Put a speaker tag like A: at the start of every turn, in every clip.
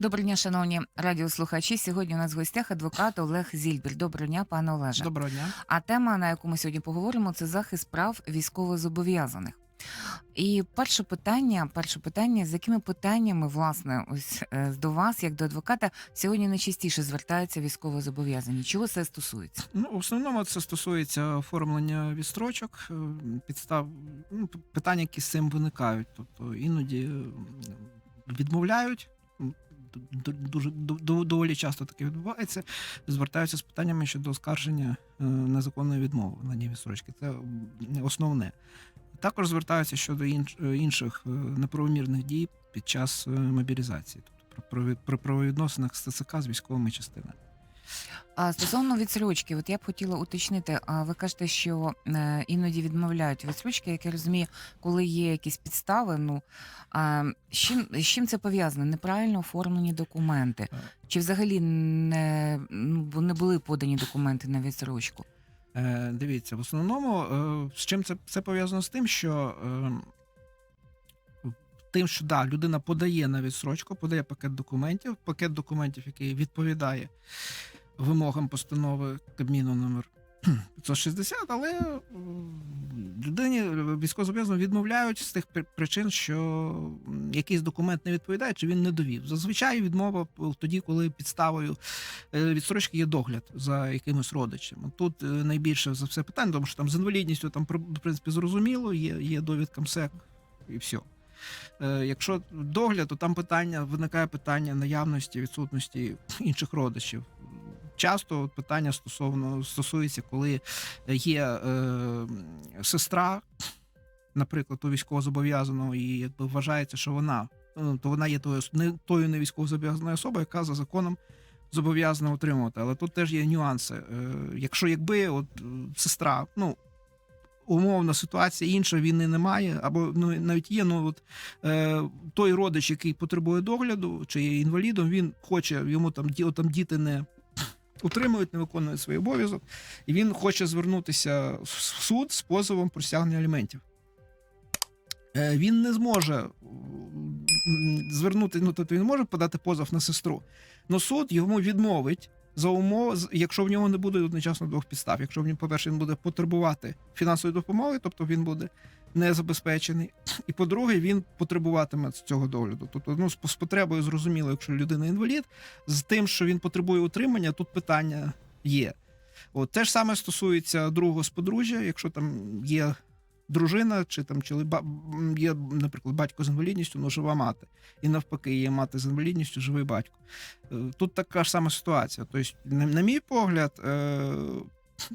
A: Доброго дня, шановні радіослухачі. Сьогодні у нас в гостях адвокат Олег Зільбір. Доброго дня, пане Олеже.
B: Доброго дня.
A: А тема, на яку ми сьогодні поговоримо, це захист прав військовозобов'язаних. І перше питання, перше питання, з якими питаннями, власне, ось е, до вас, як до адвоката, сьогодні найчастіше звертаються військовозобов'язані? Чого це стосується?
B: Ну, в основному це стосується оформлення відстрочок, е, підстав, ну, п- питань, які з цим виникають. Тобто іноді відмовляють. Дуже доволі часто таке відбувається. Звертаються з питаннями щодо оскарження е, незаконної відмови на ній відстрочки. Це основне. Також звертаються щодо е, інших е, неправомірних дій під час мобілізації, тобто про правовідносинах з ТЦК з військовими частинами.
A: А стосовно відсрочки, от я б хотіла уточнити. А ви кажете, що е, іноді відмовляють відсрочки, як я розумію, коли є якісь підстави. Ну а, з чим з чим це пов'язано? Неправильно оформлені документи, чи взагалі не, ну, не були подані документи на відсрочку?
B: Е, дивіться, в основному, е, з чим це, це пов'язано з тим, що е, тим, що да, людина подає на відсрочку, подає пакет документів, пакет документів, який відповідає вимогам постанови Кабміну номер 560, але е, людині військовозобов'язаного відмовляють з тих причин, що якийсь документ не відповідає, чи він не довів. Зазвичай відмова тоді, коли підставою е, відстрочки є догляд за якимось родичем. Тут е, найбільше за все питань, тому що там з інвалідністю там в принципі зрозуміло, є, є довідка МСЕК і все. Е, Якщо догляд, то там питання виникає питання наявності, відсутності інших родичів. Часто от питання стосовно стосується, коли є е, сестра, наприклад, у військовозобов'язаного, і якби вважається, що вона ну, то вона є тою не тою не військовозобов'язаною особою, яка за законом зобов'язана отримувати. Але тут теж є нюанси. Е, якщо якби от сестра, ну умовна ситуація інша, війни немає, або ну навіть є. Ну от е, той родич, який потребує догляду, чи є інвалідом, він хоче йому там ді, там діти не. Утримують, не виконують свій обов'язок, і він хоче звернутися в суд з позовом про стягнення аліментів. Е, Він не зможе звернути, ну тобто він може подати позов на сестру, але суд йому відмовить за умов, якщо в нього не буде одночасно двох підстав. Якщо в нього, по-перше, він буде потребувати фінансової допомоги, тобто він буде не забезпечений. І по-друге, він потребуватиме цього догляду. Тобто, ну, з потребою зрозуміло, якщо людина інвалід, з тим, що він потребує утримання, тут питання є. От те ж саме стосується другого з подружжя, якщо там є дружина, чи там чи є, наприклад, батько з інвалідністю, але жива мати. І навпаки, є мати з інвалідністю, живий батько. Е, Тут така ж сама ситуація. Тобто, на, мій погляд, е,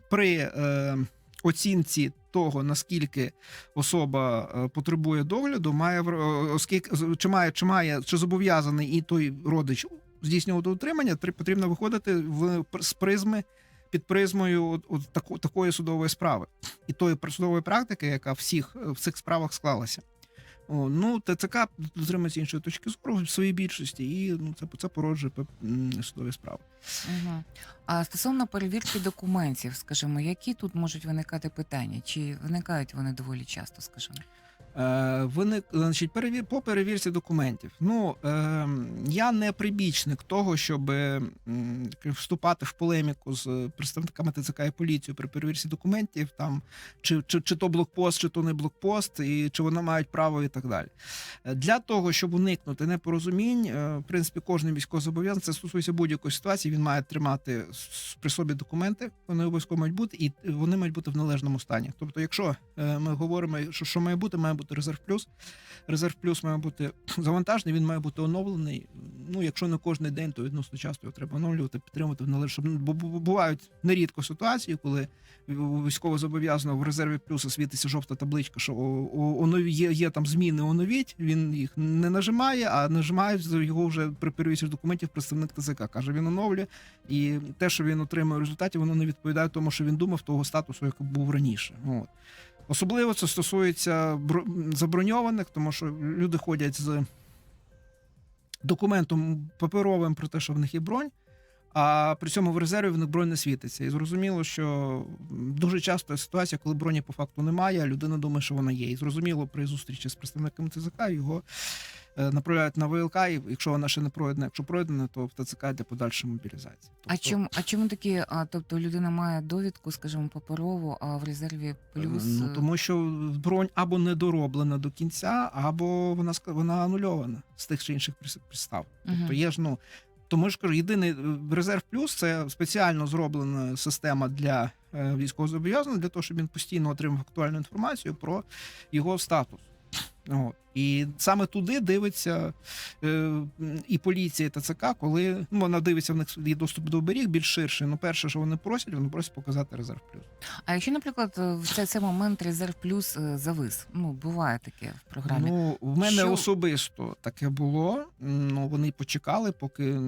B: при е, оцінці того, наскільки особа потребує догляду, має оскільки чи має, чи має, чи зобов'язаний і той родич здійснювати утримання, тр- потрібно виходити в з призми під призмою от, от таку, такої судової справи і тої судової практики, яка всіх е, в цих справах склалася. О, ну, ТЦК дотримується іншої точки зору в своїй більшості, і ну, це, це породжує судові справи.
A: Угу. А стосовно перевірки документів, скажімо, які тут можуть виникати питання? Чи виникають вони доволі часто, скажімо?
B: Е, виник, значить, перевір, по перевірці документів. Ну, е, я не прибічник того, щоб вступати в полеміку з представниками ТЦК і поліцією при перевірці документів, там, чи, чи, чи то блокпост, чи то не блокпост, і чи вони мають право і так далі. Для того, щоб уникнути непорозумінь, е, в принципі, кожен військовозобов'язаний, це стосується будь-якої ситуації, він має тримати при собі документи, вони обов'язково мають бути, і вони мають бути в належному стані. Тобто, якщо е, ми говоримо, що, що має бути, має бути резерв плюс. Резерв плюс має бути завантажений, він має бути оновлений. Ну, якщо не кожен день, то відносно часто його треба оновлювати, підтримувати в належному. Бо бувають нерідко ситуації, коли військово зобов'язано в резерві плюса світиться жовта табличка, що онові- є, є там зміни, оновіть. Він їх не нажимає, а нажимає його вже при перевірці документів представник ТЗК. Каже, він оновлює, і те, що він отримує в результаті, воно не відповідає тому, що він думав того статусу, який був раніше. От. Особливо це стосується заброньованих, тому що люди ходять з документом паперовим про те, що в них є бронь, а при цьому в резерві в них бронь не світиться. І зрозуміло, що дуже часто ситуація, коли броні по факту немає, а людина думає, що вона є. І зрозуміло, при зустрічі з представниками ТЗК його направляють на ВЛК, і якщо вона ще не пройдена, якщо пройдена, то в ТЦК для подальшої мобілізації.
A: А
B: Тобто,
A: чому, а чому такі, а, тобто людина має довідку, скажімо, паперову, а в резерві плюс.
B: Ну,
A: е,
B: тому що бронь або не дороблена до кінця, або вона вона анульована з тих чи інших підстав. Тобто є ж ну. Тому ж кажу, єдиний е, резерв плюс це спеціально зроблена система для е, військовозобов'язаного для того, щоб він постійно отримав актуальну інформацію про його статус. От. І саме туди дивиться е, і поліція, і ТЦК, коли ну, вона дивиться в них є доступ до оберіг більш ширший. Ну, перше, що вони просять, вони просять показати резерв плюс.
A: А якщо, наприклад, е, в цей, цей момент резерв плюс е, завис, ну буває таке в програмі.
B: Ну, в мене
A: Що-
B: особисто таке було. Ну, вони почекали, поки,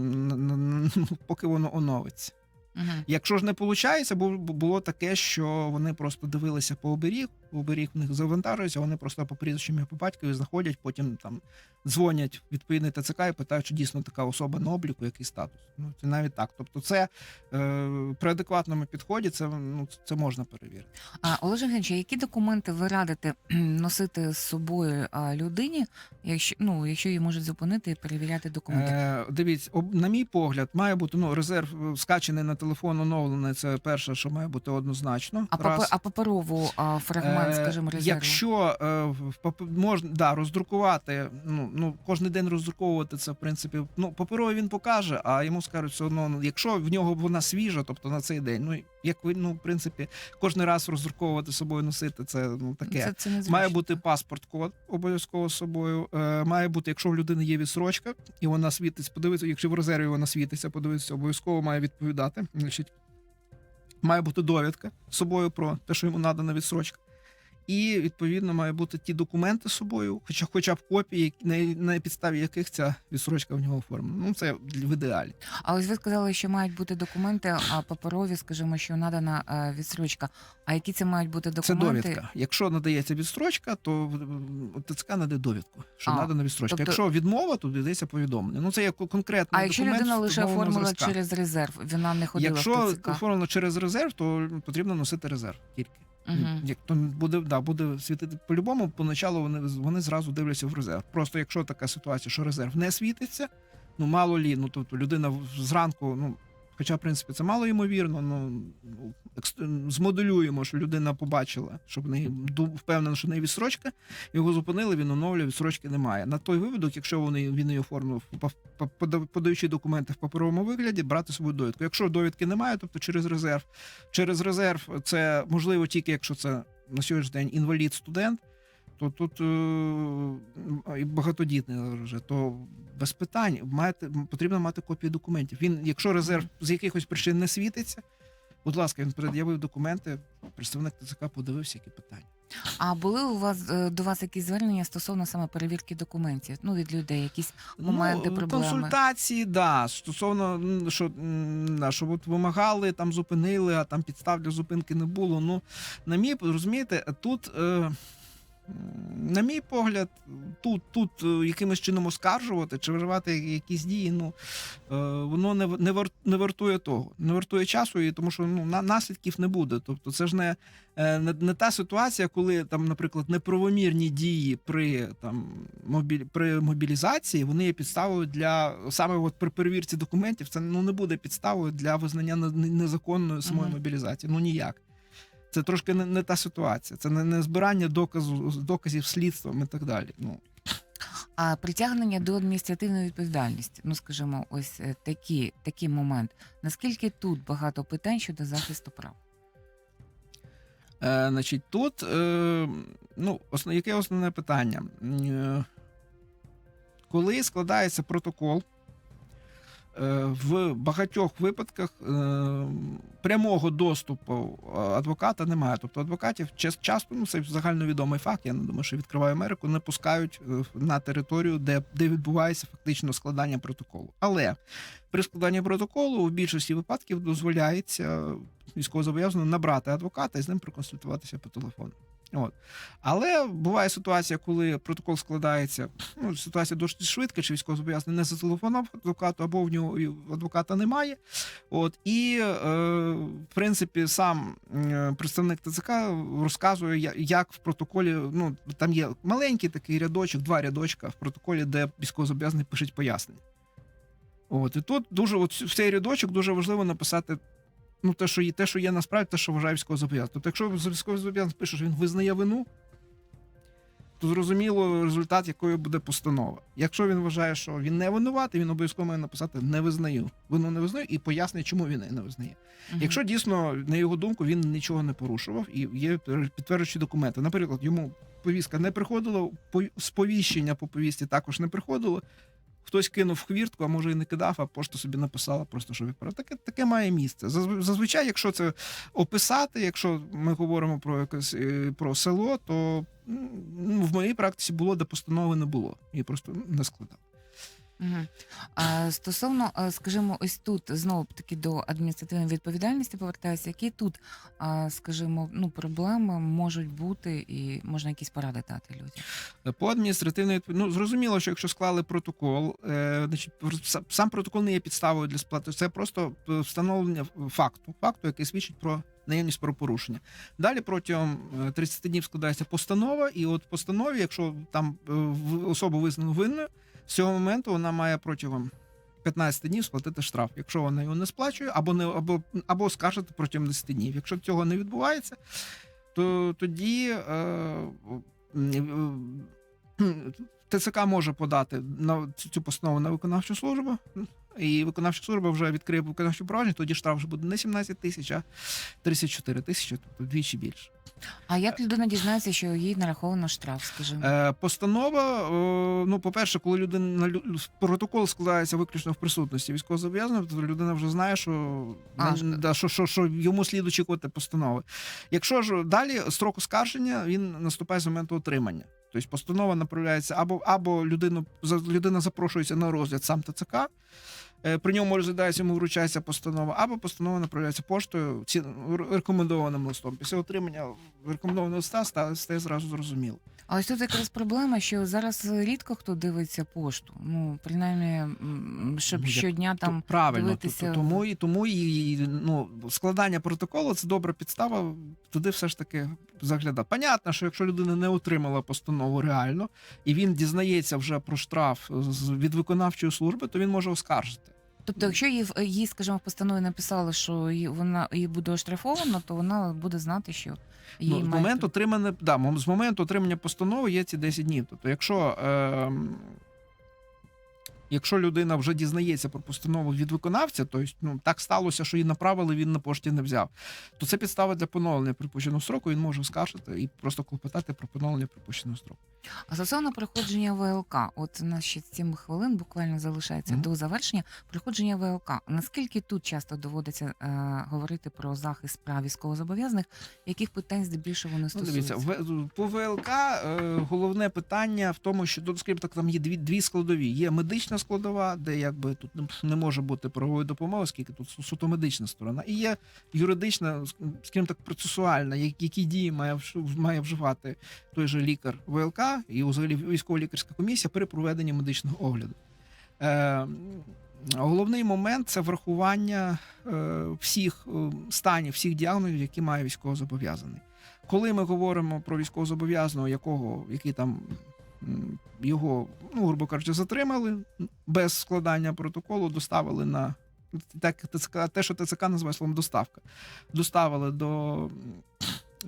B: поки воно оновиться.
A: Мгм.
B: Якщо ж не виходить, було таке, що вони просто дивилися по оберіг, оберіг в них завантажується, вони просто по прізвищам і по батькові знаходять, потім там дзвонять відповідний ТЦК і питають, чи дійсно така особа на обліку, який статус. Ну це навіть так. Тобто, це е, при адекватному підході, це ну це можна перевірити.
A: А Олеже Євгеновичу, які документи ви радите носити з собою людині, якщо ну якщо її можуть зупинити і перевіряти документи?
B: Е, дивіться, об, на мій погляд, має бути ну резерв е, скачений на телефон, оновлений. Це перше, що має бути однозначно.
A: А,
B: Раз.
A: а паперову а, фрагмент,
B: Е,
A: скажімо, резерву?
B: Якщо е, можна да, роздрукувати, ну, ну кожен день роздруковувати це, в принципі, ну паперовий він покаже, а йому скажуть все одно, ну, якщо в нього вона свіжа, тобто на цей день, ну як ви, ну, в принципі, кожен раз роздруковувати собою носити, це ну таке.
A: Це, це незручно.
B: Має бути паспорт-код обов'язково з собою. Е, має бути, якщо в людини є відсрочка, і вона світиться, подивитися, якщо в резерві вона світиться, подивитися, обов'язково має відповідати. Значить, має бути довідка з собою про те, що йому надана відсрочка. І відповідно має бути ті документи з собою, хоча хоча б копії, на, на підставі яких ця відсрочка в нього оформлена. Ну це в ідеалі.
A: А ось ви сказали, що мають бути документи, а паперові, скажімо, що надана е, відсрочка. А які це мають бути документи?
B: Це довідка. Якщо надається відстрочка, то в- ТЦК наде довідку, що
A: А,
B: надана відстрочка.
A: тобто-
B: Якщо відмова, то додається повідомлення. Ну це як конкретний
A: А якщо людина лише оформила
B: зразка.
A: через резерв, вона не ходила
B: Якщо
A: в ТЦК?
B: оформлено через резерв, то потрібно носити резерв тільки.
A: Мгм.
B: Як то буде, да, буде світити по-любому, поначалу вони, вони зразу дивляться в резерв. Просто якщо така ситуація, що резерв не світиться, ну мало лі, ну тобто людина в- зранку, ну. Хоча, в принципі, це мало ймовірно, ну змоделюємо, що людина побачила, що в неї впевнена, що в неї відсрочка, його зупинили, він оновлює, відсрочки немає. На той випадок, якщо вони він її оформив, по- по- пода- подаючи документи в паперовому вигляді, брати свою довідку. Якщо довідки немає, тобто через резерв, через резерв це можливо тільки якщо це на сьогоднішній день інвалід студент, то тут е, і багатодітний вже, то без питань маєте, потрібно мати копію документів. Він, якщо резерв з якихось причин не світиться, будь ласка, він пред'явив документи, представник ТЦК подивився, які питання.
A: А були у вас е, до вас якісь звернення стосовно саме перевірки документів? Ну від людей, якісь моменти,
B: ну,
A: проблеми?
B: Консультації, да. Стосовно що, да, що от вимагали, там зупинили, а там підстав для зупинки не було. Ну, на мій розумієте, тут. Е, на мій погляд, тут, тут е, якимось чином оскаржувати чи вживати якісь дії, ну е, воно не, не, вар, не вартує того, не вартує часу, і тому що ну, на, наслідків не буде. Тобто, це ж не, е, не, не та ситуація, коли там, наприклад, неправомірні дії при там мобіль, при мобілізації вони є підставою для саме от при перевірці документів. Це ну не буде підставою для визнання не- не- незаконної самої
A: Мгм.
B: мобілізації. Ну ніяк. Це трошки не, не та ситуація. Це не, не збирання доказу доказів слідством і так далі. Ну
A: А притягнення до адміністративної відповідальності, ну скажімо, ось е, такі, такий момент. Наскільки тут багато питань щодо захисту прав?
B: Е, значить, тут е, ну, основ, яке основне питання? Е, коли складається протокол, в багатьох випадках е, прямого доступу е, адвоката немає. Тобто адвокатів час- часто, ну це загальновідомий факт, я не думаю, що відкриваю Америку, не пускають е, на територію, де, де відбувається фактично складання протоколу. Але при складанні протоколу в більшості випадків дозволяється військовозобов'язаному набрати адвоката і з ним проконсультуватися по телефону. От. Але буває ситуація, коли протокол складається, ну, ситуація досить швидка, чи військовозобов'язаний не зателефонував адвокату, або в нього адвоката немає. От, і, е, в принципі, сам е, представник ТЦК розказує, як в протоколі, ну, там є маленький такий рядочок, два рядочка в протоколі, де військовозобов'язаний пишуть пояснення. От, і тут дуже, от в цей рядочок дуже важливо написати ну, те, що є, те, що є насправді, те, що вважає військовозобов'язаний. Тобто, якщо військовозобов'язаний пише, що він визнає вину, то зрозуміло результат, якою буде постанова. Якщо він вважає, що він не винуватий, він обов'язково має написати не визнаю. Вину не визнаю і пояснює, чому він не визнає.
A: Мгм.
B: Якщо дійсно, на його думку, він нічого не порушував і є підтверджуючі документи. Наприклад, йому повістка не приходила, по- сповіщення по повісті також не приходило. Хтось кинув хвіртку, а може і не кидав, а пошта собі написала, просто що відправив. Таке, таке має місце. Зазвичай, якщо це описати, якщо ми говоримо про якесь е, про село, то ну, в моїй практиці було, де постанови не було. і просто не складав.
A: Мгм. А, стосовно, а, скажімо, ось тут знову таки до адміністративної відповідальності повертаюся, які тут, скажімо, ну, проблеми можуть бути, і можна якісь поради дати людям.
B: По адміністративній відпов- ну зрозуміло, що якщо склали протокол, е, значить сам протокол не є підставою для сплати. Це просто е, встановлення факту, факту, який свідчить про наявність правопорушення. Далі протягом е, 30 днів складається постанова, і от постанові, якщо там е, особу визнано винною, з цього моменту вона має протягом 15 днів сплатити штраф. Якщо вона його не сплачує, або не або, або скажете протягом 10 днів. Якщо цього не відбувається, то тоді. Е, е, ТЦК може подати на цю постанову на виконавчу службу, і виконавча служба вже відкриє виконавчу провадження, тоді штраф вже буде не 17 тисяч, а 34 тисячі, тобто вдвічі більше.
A: А як людина дізнається, що їй нараховано штраф, скажімо?
B: Е, постанова, ну, по-перше, коли людина протокол складається виключно в присутності військовозобов'язаного, то людина вже знає, що,
A: А,
B: да, що, що, що йому слід очікувати постанови. Якщо ж далі строк оскарження він наступає з моменту отримання. Тобто постанова направляється або, або людину, людина запрошується на розгляд сам ТЦК. Е, При ньому розглядається, йому вручається постанова, або постанова направляється поштою ці рекомендованим листом. Після отримання рекомендованого листа стає, стає зразу зрозуміло.
A: А ось тут якраз проблема, що зараз рідко хто дивиться пошту. Ну, принаймні, щоб
B: Ну, як
A: щодня там
B: правильно,
A: дивитися
B: то- то- тому і тому і ну складання протоколу це добра підстава туди все ж таки заглядати. Понятно, що якщо людина не отримала постанову реально, і він дізнається вже про штраф від виконавчої служби, то він може оскаржити.
A: Тобто, якщо їй, їй, скажімо, в постанові написали, що їй, вона їй буде оштрафовано, то вона буде знати, що її
B: Ну, з
A: має
B: моменту отримання, да, з моменту отримання постанови є ці 10 днів. Тобто, якщо, е, якщо людина вже дізнається про постанову від виконавця, то ну, так сталося, що її направили, він на пошті не взяв, то це підстава для поновлення припущеного строку, він може оскаржити і просто клопотати про поновлення припущеного строку.
A: А стосовно проходження ВЛК, от у нас ще 7 хвилин буквально залишається
B: Мгм.
A: до завершення. Проходження ВЛК. Наскільки тут часто доводиться е, говорити про захист прав військовозобов'язаних, яких питань здебільшого вони
B: Ну, дивіться, в, по ВЛК е, головне питання в тому, що тут, скажімо так, там є дві, дві складові. Є медична складова, де якби тут не, може бути правової допомоги, оскільки тут суто медична сторона. І є юридична, скажімо так, процесуальна, які дії має, має вживати той же лікар ВЛК і взагалі військово-лікарська комісія при проведенні медичного огляду. Е, Головний момент це врахування е, всіх е, станів, всіх діагнозів, які має військовозобов'язаний. Коли ми говоримо про військовозобов'язаного, якого який там його, ну грубо кажучи, затримали без складання протоколу, доставили на так ТЦК, те, що ТЦК називає словом доставка, доставили до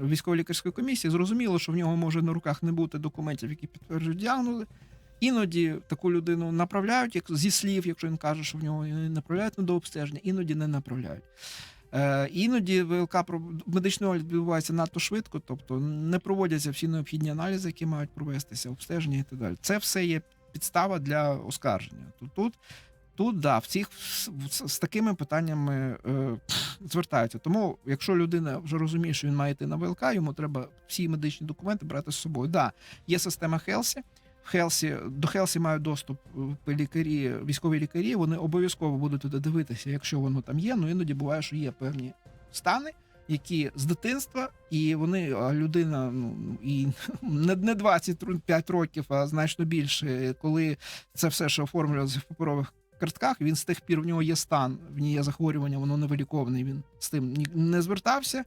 B: військово-лікарської комісії. Зрозуміло, що в нього може на руках не бути документів, які підтверджують діагнози. Іноді таку людину направляють як зі слів, якщо він каже, що в нього не направляють на дообстеження, іноді не направляють. Е, іноді ВЛК про медичний огляд відбувається надто швидко, тобто не проводяться всі необхідні аналізи, які мають провестися, обстеження і так далі. Це все є підстава для оскарження. Тут, тут, тут да, в цих з, такими питаннями е, звертаються. Тому, якщо людина вже розуміє, що він має йти на ВЛК, йому треба всі медичні документи брати з собою. Да, є система Хелсі. Хелсі до Хелсі мають доступ е, лікарі, військові лікарі. Вони обов'язково будуть туди дивитися, якщо воно там є. Ну іноді буває, що є певні стани, які з дитинства, і вони людина, ну і не, не 25 років, а значно більше, коли це все, що оформлювалося в паперових картках, він з тих пір в нього є стан, в ній є захворювання, воно не виліковане. Він з тим не звертався.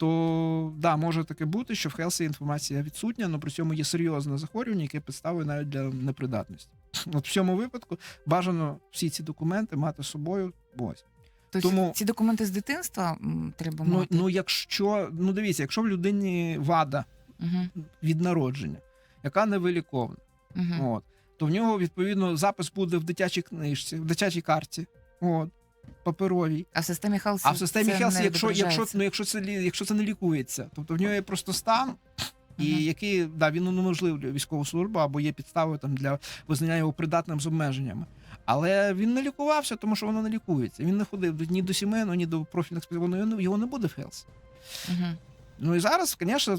B: То да, може таке бути, що в Хелсі інформація відсутня, але при цьому є серйозне захворювання, яке підстави навіть для непридатності. От в цьому випадку бажано всі ці документи мати з собою. Ось.
A: Тобто
B: Тому-
A: ці документи з дитинства треба
B: Ну, ну, якщо ну дивіться, якщо в людині вада
A: Угу.
B: від народження, яка не вилікована,
A: Угу.
B: от, то в нього відповідно запис буде в дитячій книжці, в дитячій карті. От. Паперовій,
A: А в системі Хелсі
B: а в системі Хелсі, якщо, якщо, ну, якщо, це, якщо це не лікується, тобто в нього є просто стан, і
A: Мгм.
B: який да, він унеможливлює військову службу або є підставою там для визнання його придатним з обмеженнями. Але він не лікувався, тому що воно не лікується. Він не ходив ні до сімейного, ні до профільних спеціалістів, його не буде в Хелсі.
A: Мгм.
B: Ну і зараз, звісно,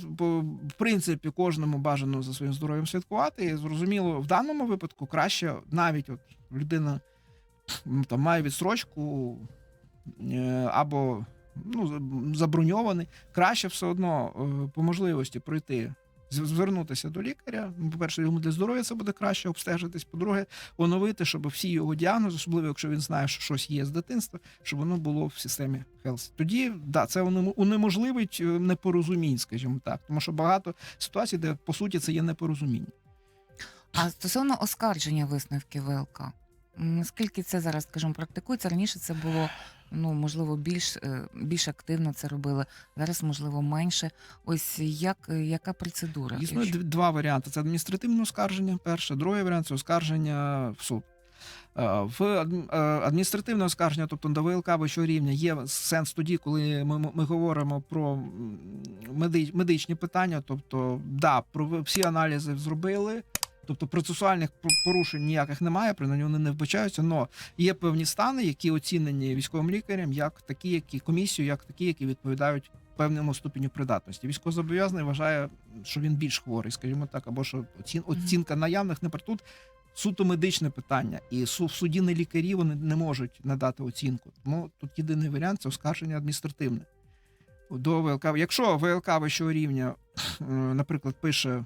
B: в принципі, кожному бажано за своїм здоров'ям слідкувати. І зрозуміло, в даному випадку краще навіть от людина там має відстрочку е, або ну, заброньований, краще все одно е, по можливості пройти. Звернутися до лікаря. Ну, По-перше, йому для здоров'я це буде краще обстежитись. По-друге, оновити, щоб всі його діагнози, особливо якщо він знає, що щось є з дитинства, щоб воно було в системі Health. Тоді да, це унем- унеможливить е, непорозумінь, скажімо так, тому що багато ситуацій, де по суті це є непорозуміння.
A: А стосовно оскарження висновків ВЛК, наскільки це зараз, скажімо, практикується? Раніше це було ну можливо більш, е, більш активно це робили. Зараз можливо менше. Ось як е, яка процедура?
B: Існує
A: Якщо-
B: два варіанти: це адміністративне оскарження. Перше, другий варіант це оскарження в суд. Е, В адм- е, адміністративне оскарження, тобто до ВЛК вищого рівня, є сенс тоді, коли ми, ми говоримо про м, меди- медичні питання. Тобто, да, про всі аналізи зробили. Тобто процесуальних порушень ніяких немає, принаймні вони не вбачаються, але є певні стани, які оцінені військовим лікарем, як такі, які комісію, як такі, які відповідають певному ступеню придатності. Військовозобов'язаний вважає, що він більш хворий, скажімо так, або що оцін, оцінка наявних не тут суто медичне питання, і в суді не лікарі вони не можуть надати оцінку. Тому тут єдиний варіант це оскарження адміністративне. До ВЛК. Якщо ВЛК вищого рівня, е, наприклад, пише.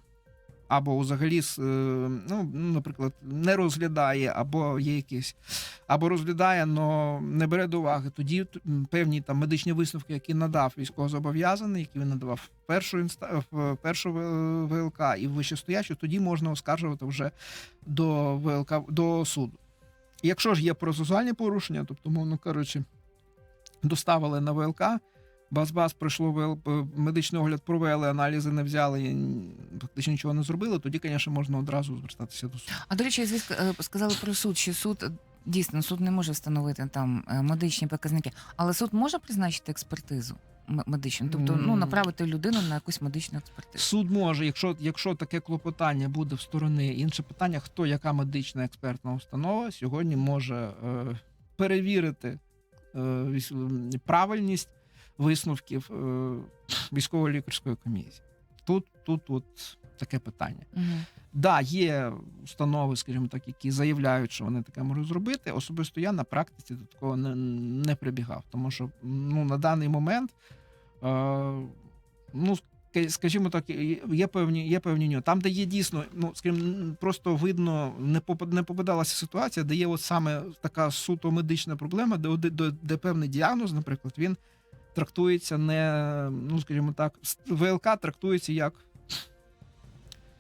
B: Або взагалі, е, ну, наприклад, не розглядає, або є якісь, або розглядає, але не бере до уваги. Тоді певні там медичні висновки, які надав військовозобов'язаний, які він надавав першу інста... в першу ВЛК і в вищестоячу, тоді можна оскаржувати вже до ВЛК до суду. Якщо ж є процесуальні порушення, тобто, мовно кажучи, доставили на ВЛК, баз-баз пройшло е, медичний огляд, провели, аналізи не взяли, і фактично нічого не зробили, тоді, звісно, можна одразу звертатися до суду.
A: А до речі, звідки е, сказали про суд, що суд е, дійсно суд не може встановити там медичні показники, але суд може призначити експертизу медичну, тобто ну направити людину на якусь медичну експертизу.
B: Суд може, якщо, якщо таке клопотання буде в сторони, інше питання, хто яка медична експертна установа сьогодні може е, перевірити е, правильність висновків е, військово-лікарської комісії. Тут, тут, тут таке питання.
A: Угу.
B: Да, є установи, скажімо так, які заявляють, що вони таке можуть зробити. Особисто я на практиці до такого не, не прибігав, тому що ну, на даний момент, е, ну, скажімо так, є- певні, є певні нюанси. Там, де є дійсно, ну скажімо, просто видно, не не попадалася ситуація, де є от саме така суто медична проблема, де, де, де певний діагноз, наприклад, він трактується не, ну скажімо так, ВЛК трактується як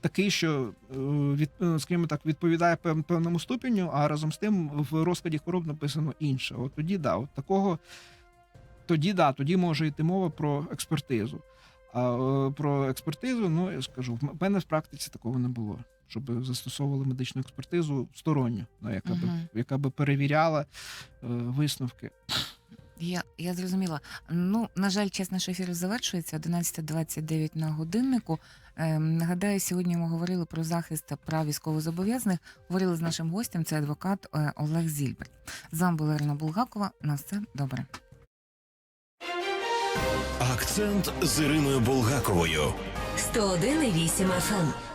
B: такий, що е, від, е, скажімо так, відповідає певному ступеню, а разом з тим в розкладі хвороб написано інше. От тоді да, от такого, тоді да, тоді може йти мова про експертизу. А е, про експертизу, ну я скажу, в мене в практиці такого не було. Щоб застосовували медичну експертизу сторонню, ну, яка, би, яка би перевіряла е, висновки.
A: Я, я зрозуміла. Ну, на жаль, час нашого ефіру завершується 11.29 на годиннику. Ем, нагадаю, сьогодні ми говорили про захист прав військовозобов'язаних. Говорили з нашим гостем, це адвокат е, Олег Зільберт. З вами була Ірина Булгакова. На все добре.
C: Акцент з Іриною Булгаковою.
D: 101,8 FM.